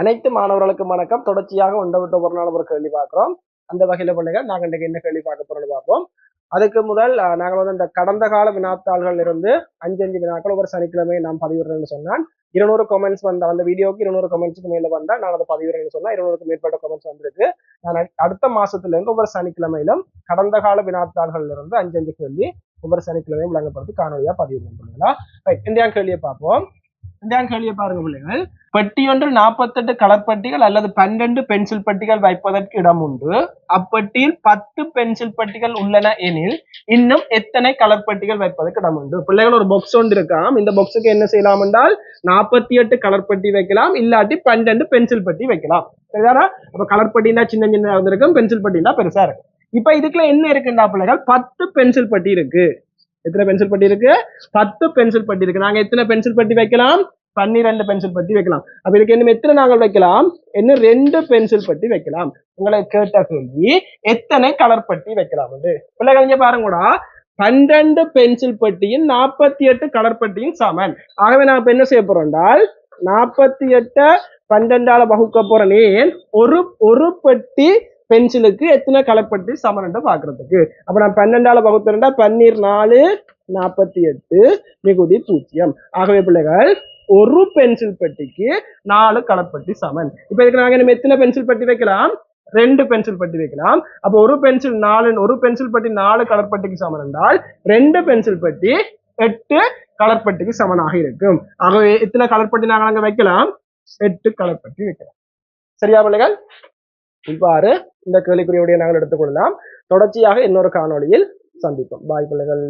அனைத்து மாணவர்களுக்கும் வணக்கம். தொடர்ச்சியாக ஒன்றை விட்டு ஒரு நாள் ஒரு கேள்வி பார்க்குறோம். அந்த வகையில பிள்ளைகள் நாங்கள் இன்றைக்கு என்ன கேள்வி பார்க்க போறோம்னு பார்ப்போம். அதுக்கு முதல் நாங்கள் வந்து இந்த கடந்த கால வினாத்தாள்கள் இருந்து அஞ்சு அஞ்சு வினாக்கள் ஒவ்வொரு சனிக்கிழமை நாம் பதிவிடுறேன்னு சொன்னான். இருநூறு கமெண்ட்ஸ் வந்த அந்த வீடியோக்கு இருநூறு கமெண்ட்ஸ்க்கு மேல வந்தா நான் அதை பதிவிடுறேன்னு சொன்னா இருநூறுக்கு மேற்பட்ட கமெண்ட்ஸ் வந்திருக்கு. நான் அடுத்த மாசத்துல இருந்து ஒவ்வொரு சனிக்கிழமையிலும் கடந்த கால வினாத்தாள்கள் இருந்து அஞ்சு அஞ்சு கேள்வி ஒவ்வொரு சனிக்கிழமையும் விளங்கப்படுத்தி காணொலியா பதிவு பண்ணுறீங்களா ரைட் இந்தியா கேள்வியை பார்ப்போம். இந்தியா கேள்வியை பாருங்க பிள்ளைகள். பெட்டியொன்றில் நாற்பத்தெட்டு கலர் பட்டிகள் அல்லது பன்னெண்டு பென்சில் பட்டிகள் வைப்பதற்கு இடம் உண்டு. அப்பட்டியில் பத்து பென்சில் பட்டிகள் உள்ளன எனில் இன்னும் எத்தனை கலர் பட்டிகள் வைப்பதற்கு இடம் உண்டு? பிள்ளைகள் ஒரு பாக்ஸ் ஒன்று இருக்காம். இந்த பாக்ஸுக்கு என்ன செய்யலாம் என்றால் நாற்பத்தி எட்டு கலர் பட்டி வைக்கலாம். இல்லாட்டி பன்னெண்டு பென்சில் பட்டி வைக்கலாம். சரிதானா? அப்ப கலர்பட்டினா சின்ன சின்ன இருக்கும் பென்சில் பட்டினா பெருசா இருக்கும். இப்ப இதுக்குள்ள என்ன இருக்குண்டா பிள்ளைகள்? பத்து பென்சில் பட்டி இருக்கு. எத்தனை பென்சில் பட்டி இருக்கு? பத்து பென்சில் பட்டி இருக்கு. நாங்க எத்தனை பென்சில் பட்டி வைக்கலாம்? பன்னிரெண்டு பென்சில் பட்டி வைக்கலாம். அப்ப இதுக்கு இன்னும் எத்தனை நாங்கள் வைக்கலாம்? இன்னும் ரெண்டு பென்சில் பட்டி வைக்கலாம். உங்களை கேட்ட கேள்வி எத்தனை கலர் பட்டி வைக்கலாம் வந்து? பிள்ளைகள் பாருங்க கூட. பன்னிரண்டு பென்சில் பட்டியும் நாற்பத்தி எட்டு கலர் பட்டியும் சமன். ஆகவே நான் இப்ப என்ன செய்ய போறோம் என்றால் நாற்பத்தி எட்ட பன்னெண்டால வகுக்க போறேன். ஒரு ஒரு பட்டி பென்சிலுக்கு எத்தனை கலர் பட்டி சமன் என்று பாக்குறதுக்கு அப்ப நான் பன்னெண்டால வகுத்துறேன்டா பன்னீர் நாலு நாற்பத்தி எட்டு மிகுதி பூஜ்ஜியம். ஆகவே பிள்ளைகள் ஒரு பென்சில் பெட்டிக்கு நாலு கலர் பட்டி சமன். இப்ப இதுக்கு நாங்க நம்ம எத்தனை பென்சில் பட்டி வைக்கலாம்? ரெண்டு பென்சில் பட்டி வைக்கலாம். அப்ப ஒரு பென்சில் நாலு ஒரு பென்சில் பட்டி நாலு கலர் பட்டிக்கு சமன் என்றால் ரெண்டு பென்சில் பட்டி எட்டு கலர் பட்டிக்கு சமனாக இருக்கும். ஆகவே எத்தனை கலர் பட்டி நாங்கள் அங்க வைக்கலாம்? எட்டு கலர் பட்டி வைக்கலாம். சரியா பிள்ளைகள்? இவ்வாறு இந்த கேள்விக்குறியுடைய நாங்கள் எடுத்துக்கொள்ளலாம். தொடர்ச்சியாக இன்னொரு காணொளியில் சந்திப்போம். பாய் பிள்ளைகள்.